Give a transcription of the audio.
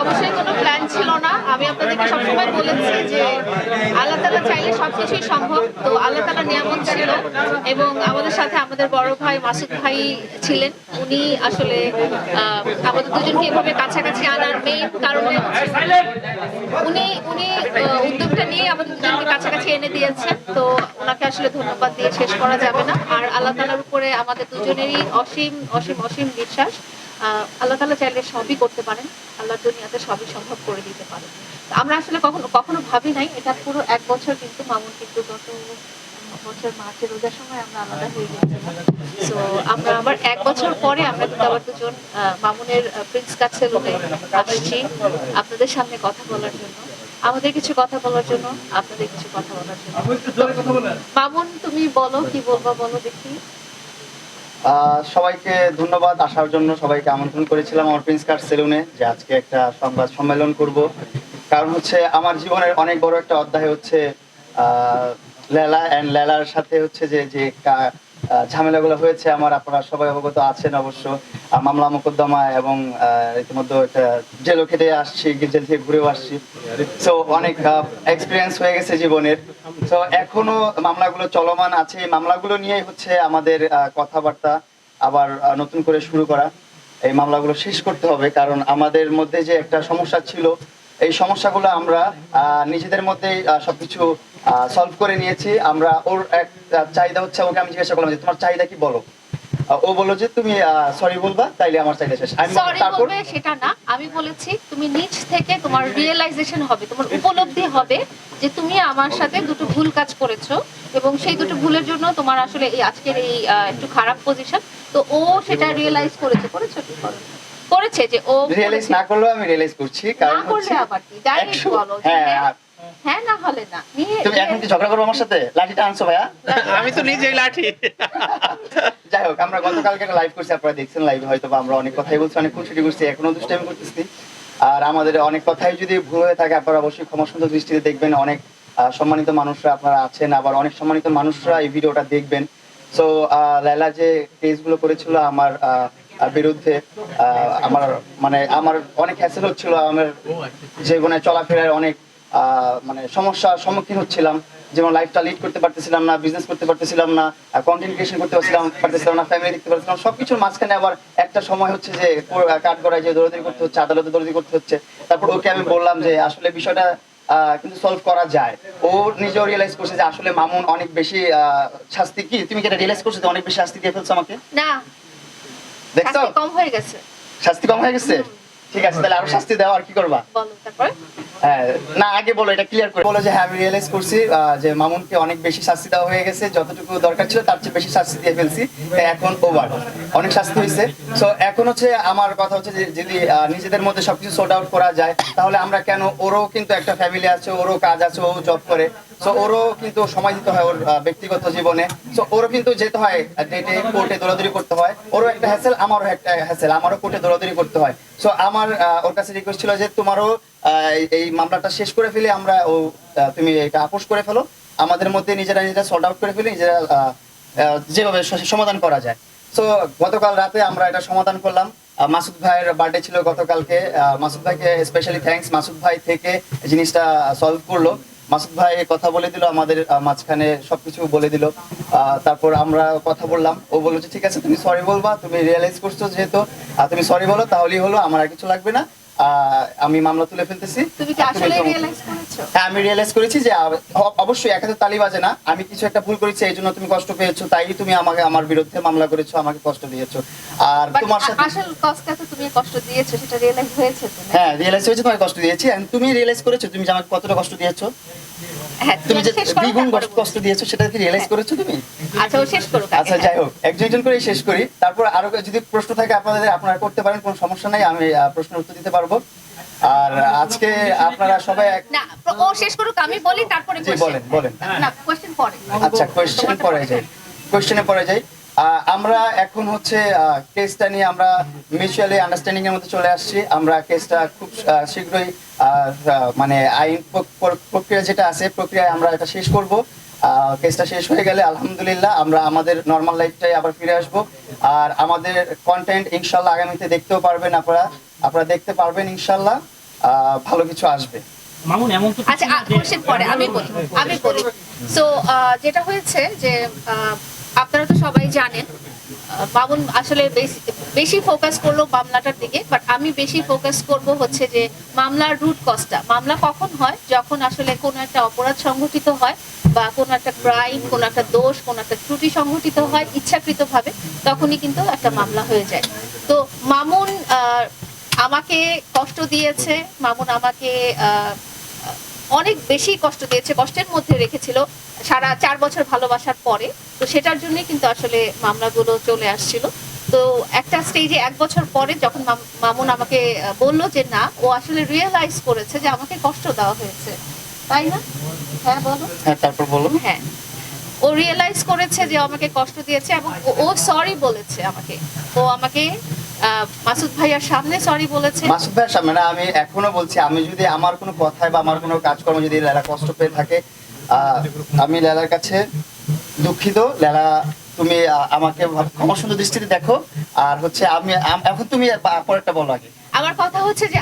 অবশ্যই কোনো প্ল্যান ছিল না। আমি আপনাদেরকে সবসময় বলেছি যে আল্লাহ তালা চাইলে সবকিছুই সম্ভব। তো আল্লাহ তালা নিয়ামত ছিল এবং আমাদের সাথে আমাদের বড় ভাই মাসুদ ভাই ছিলেন। উনি আসলে আমাদের দুজনকে এভাবে কাছাকাছি আনার মেইন কারণে উনি উনি উদ্যোগটা নিয়ে আমাদের দুজনকে কাছাকাছি এনে দিয়েছেন। তো ওনাকে আসলে ধন্যবাদ দিয়ে শেষ করা যাবে না। আর আল্লাহ তালার উপরে আমাদের দুজনেরই অসীম অসীম অসীম বিশ্বাস। আল্লাহ তালা চাইলে সবই করতে পারেন আল্লাহ দুনিয়াতে সবই সম্ভব করে দিতে পারেন। আমরা আসলে কখনো কখনো ভাবি নাই এটা পুরো এক বছর কিন্তু মামুন কিন্তু গত বছর মার্চের রোজার সময় আমরা আলাদা হয়ে গিয়েছিলাম তো আমরা আবার এক বছর পরে আমরা কিন্তু আবার দুজন মামুনের প্রিন্স কাট সেলুনে আসছি আপনাদের সামনে কথা বলার জন্য। আমাদের কিছু কথা বলার জন্য আপনাদের কিছু কথা বলার জন্য। মামুন তুমি বলো কি বলবা বলো দেখি। সবাইকে ধন্যবাদ। আসার জন্য সবাইকে আমন্ত্রণ করেছিলাম আমার প্রিন্স কার্ড সেলুনে যে আজকে একটা সংবাদ সম্মেলন করব। কারণ হচ্ছে আমার জীবনের অনেক বড় একটা অধ্যায় হচ্ছে লেলা অ্যান্ড লেলার সাথে হচ্ছে যে যে ঝামেলাগুলো হয়েছে, আমার আপনারা সবাই অবগত আছেন অবশ্য। মামলা মোকদ্দমা এবং ইতিমধ্যে একটা জেলও খেটে আসছি, জেল থেকে ঘুরেও আসছি। সো অনেক এক্সপিরিয়েন্স হয়ে গেছে জীবনের। তো এখনও মামলাগুলো চলমান আছে। এই মামলাগুলো নিয়েই হচ্ছে আমাদের কথাবার্তা আবার নতুন করে শুরু করা। এই মামলাগুলো শেষ করতে হবে, কারণ আমাদের মধ্যে যে একটা সমস্যা ছিল এই সমস্যাগুলো আমরা নিজেদের মধ্যেই আহ, সবকিছু সলভ করে নিয়েছি। আমরা ওর এক চাহিদা হচ্ছে ওকে আমি জিজ্ঞাসা করলাম যে তোমার চাহিদা কি বলো? ও বলল যে তুমি সরি বলবা তাইলে আমার চাহিদা শেষ। আমি তারপর সেটা না। আমি বলেছি তুমি নিজ থেকে তোমার রিয়েলাইজেশন হবে তোমার উপলব্ধি হবে যে তুমি আমার সাথে দুটো ভুল কাজ করেছ এবং সেই দুটো ভুলের জন্য তোমার আসলে এই আজকের এই একটু খারাপ পজিশন তো ও সেটা রিয়েলাইজ করেছে। করেছ কি? করো করেছে যে ও রিয়েলাইজ না করলেও আমি রিয়েলাইজ করছি কারণ না করলে আবার কি? ডাইরেক্ট বলো হ্যাঁ হ্যাঁ, হ্যাঁ। না হলে না। তুমি এখন কি ঝগড়া করব আমার সাথে? লাঠিটা আনছো ভাইয়া? আমি তো নিজেই লাঠি। যাই হোক আমরা গতকালকে একটা লাইভ করছি আপনারা দেখছেন লাইভে হয়তো বা আমরা অনেক কথাই বলছি অনেক খুনসুটি করছি এখনও দুষ্টামি করতেছি। আর আমাদের অনেক কথাই যদি ভুল হয়ে থাকে আপনারা অবশ্যই ক্ষমা সুন্দর দৃষ্টিতে দেখবেন। অনেক সম্মানিত মানুষরা আপনারা আছেন আবার অনেক সম্মানিত মানুষরা এই ভিডিওটা দেখবেন। সো লাইলা যে কেসগুলো করেছিল আমার বিরুদ্ধে আমার মানে আমার অনেক হ্যাসেল হচ্ছিল, আমার জীবনে চলাফেরার অনেক মানে সমস্যার সম্মুখীন হচ্ছিলাম। যেমন লাইফটা লিড করতে পারতেছিলাম না বিজনেস করতে পারতেছিলাম না কন্টেন্ট ক্রিয়েশন করতে পারছিলাম, পারতেছিলাম না ফ্যামিলি দেখতে পারছিলাম সবকিছুর মাঝখানে আবার একটা সময় হচ্ছে যে কাঠ গড়ায় যে দৌড়াদৌড়ি করতে হচ্ছে, আদালতে দৌড়াদৌড়ি করতে হচ্ছে, তারপর ওকে আমি বললাম যে, আসলে বিষয়টা কিন্তু সলভ করা যায়। ও নিজেও রিয়েলাইজ করছে যে, আসলে মামুন অনেক বেশি শাস্তি কি? তুমি কি এটা রিয়েলাইজ করছ যে, অনেক বেশি শাস্তি দিয়ে ফেলছো আমাকে? না। দেখছ? কম হয়ে গেছে। শাস্তি কম হয়ে গেছে? ঠিক আছে তাহলে আরও শাস্তি দেওয়া আর কি করবা? বলো তারপরে? হ্যাঁ, না আগে বলো এটা ক্লিয়ার করে বলো যে হ্যাঁ আমি রিয়েলাইজ করছি যে মামুনকে অনেক বেশি শাস্তি দেওয়া হয়ে গেছে যতটুকু দরকার ছিল তার চেয়ে বেশি শাস্তি দিয়ে ফেলছি। এখন ওভার অনেক শাস্তি হয়েছে। সো এখন হচ্ছে আমার কথা হচ্ছে যদি নিজেদের মধ্যে সবকিছু আউট করা যায় তাহলে আমরা কেন ওরও কিন্তু একটা ফ্যামিলি আছে ওরও কাজ আছে ও জব করে। সো ওরও কিন্তু সময় দিতে হয় ওর ব্যক্তিগত জীবনে। সো ওরও কিন্তু যেতে হয় ডেটে কোর্টে দৌড়াদৌড়ি করতে হয়। ওরও একটা হ্যাসেল আমারও একটা হ্যাসেল আমারও কোর্টে দৌড়াদৌড়ি করতে হয়। সো আমার ওর কাছে রিকোয়েস্ট ছিল যে তোমারও এই মামলাটা শেষ করে ফেলে আমরা ও তুমি এটা আপোষ করে ফেলো। আমাদের মধ্যে নিজেরা নিজেরা সল্ট আউট করে ফেলি, নিজেরা যেভাবে সমাধান করা যায়। সো গতকাল রাতে আমরা এটা সমাধান করলাম। মাসুদ ভাইয়ের বার্থডে ছিল গতকালকে। মাসুদ ভাইকে স্পেশালি থ্যাঙ্কস মাসুদ ভাই থেকে জিনিসটা সলভ করল। মাসুদ ভাই কথা বলে দিল আমাদের মাঝখানে সবকিছু বলে দিল। তারপর আমরা কথা বললাম। ও বলল ঠিক আছে, তুমি সরি বলবা। তুমি রিয়েলাইজ করছ যেহেতু তুমি সরি বলো, তাহলেই হলো। আমার আর কিছু লাগবে না। আমি মামলা তুলে ফেলতেছি। তুমি কি আসলে রিয়েলাইজ হ্যাঁ আমি রিয়েলাইজ করেছি যে অবশ্যই এক হাতে তালি বাজে না। আমি কিছু একটা ভুল করেছি এই জন্য তুমি কষ্ট পেয়েছ তাই তুমি আমাকে আমার বিরুদ্ধে মামলা করেছ আমাকে কষ্ট দিয়েছ। আর তোমার সাথে আসল কষ্টটা তুমি কষ্ট দিয়েছ সেটা রিয়েলাইজ হয়েছে হ্যাঁ রিয়েলাইজ হয়েছে তোমাকে কষ্ট দিয়েছি। And তুমি রিয়েলাইজ করেছ তুমি যে আমাকে কতটা কষ্ট দিয়েছ? হ্যাঁ তুমি যে দ্বিগুণ কষ্ট- দিয়েছ সেটা কি রিয়েলাইজ করেছ তুমি? আচ্ছা ও শেষ করো আচ্ছা যাই হোক একজন একজন করে শেষ করি। তারপর আরও যদি প্রশ্ন থাকে আপনাদের আপনারা করতে পারেন কোনো সমস্যা নাই আমি প্রশ্নের উত্তর দিতে পারব। আর আজকে আপনারা সবাই না ও শেষ করুক আমি বলি তারপরে বলেন বলেন। না কোশ্চেন পরে। আচ্ছা যাই। কোয়েশ্চেনে পরে যাই। আমরা এখন হচ্ছে কেসটা নিয়ে আমরা মিউচুয়ালি আন্ডারস্ট্যান্ডিং এর মধ্যে চলে আসছি। আমরা কেসটা খুব শীঘ্রই মানে আইন প্র- প্র- প্রক্রিয়া যেটা আছে প্রক্রিয়ায় আমরা এটা শেষ করব। কেসটা শেষ হয়ে গেলে আলহামদুলিল্লাহ আমরা আমাদের নর্মাল লাইফটাই আবার ফিরে আসব। আর আমাদের কন্টেন্ট ইনশাল্লাহ আগামীতে দেখতেও পারবেন আপনারা। আপনারা দেখতে পারবেন ইনশাল্লাহ। আহ, ভালো কিছু আসবে। মামুন এমন তো আচ্ছা কিছু না যে- কোশ্চেন পরে আমি বলি আমি বলি। সো যেটা হয়েছে যে আপনারা তো সবাই জানেন মামুন আসলে বেশি- ফোকাস করল মামলাটার দিকে বাট আমি বেশি ফোকাস করব হচ্ছে যে মামলার রুট কজটা মামলা কখন হয়? যখন আসলে কোনো একটা অপরাধ সংঘটিত হয় বা কোনো একটা ক্রাইম কোনো একটা দোষ কোনো একটা ত্রুটি সংঘটিত হয় ইচ্ছাকৃতভাবে তখনই কিন্তু একটা মামলা হয়ে যায়। তো মামুন আহ, আমাকে কষ্ট দিয়েছে মামুন আমাকে আহ, অনেক বেশি কষ্ট দিয়েছে কষ্টের মধ্যে রেখেছিল সারা চার বছর ভালোবাসার পরে। তো সেটার জন্য কিন্তু আসলে মামলাগুলো চলে আসছিল। তো একটা স্টেজে এক বছর পরে যখন মামুন আমাকে বলল যে না ও আসলে রিয়েলাইজ করেছে যে আমাকে কষ্ট দেওয়া হয়েছে। তাই না? হ্যাঁ বলো হ্যাঁ তারপর বলুন। হ্যাঁ। ও রিয়েলাইজ করেছে যে আমাকে কষ্ট দিয়েছে এবং ও- সরি বলেছে আমাকে। ও আমাকে মাসুদ ভাইয়ার সামনে সরি বলেছে। মাসুদ ভাইয়ার সামনে না আমি এখনও বলছি আমি যদি আমার কোনো কথায় বা আমার কোনো কাজকর্ম যদি লেলা কষ্ট পেয়ে থাকে আহ, আমি লেলার কাছে দুঃখিত। লেলা তুমি আমাকে ক্ষমা সুন্দর দৃষ্টিতে দেখো। আর হচ্ছে আমি এখন তুমি পরেরটা বলো আগে। আমার কথা হচ্ছে যে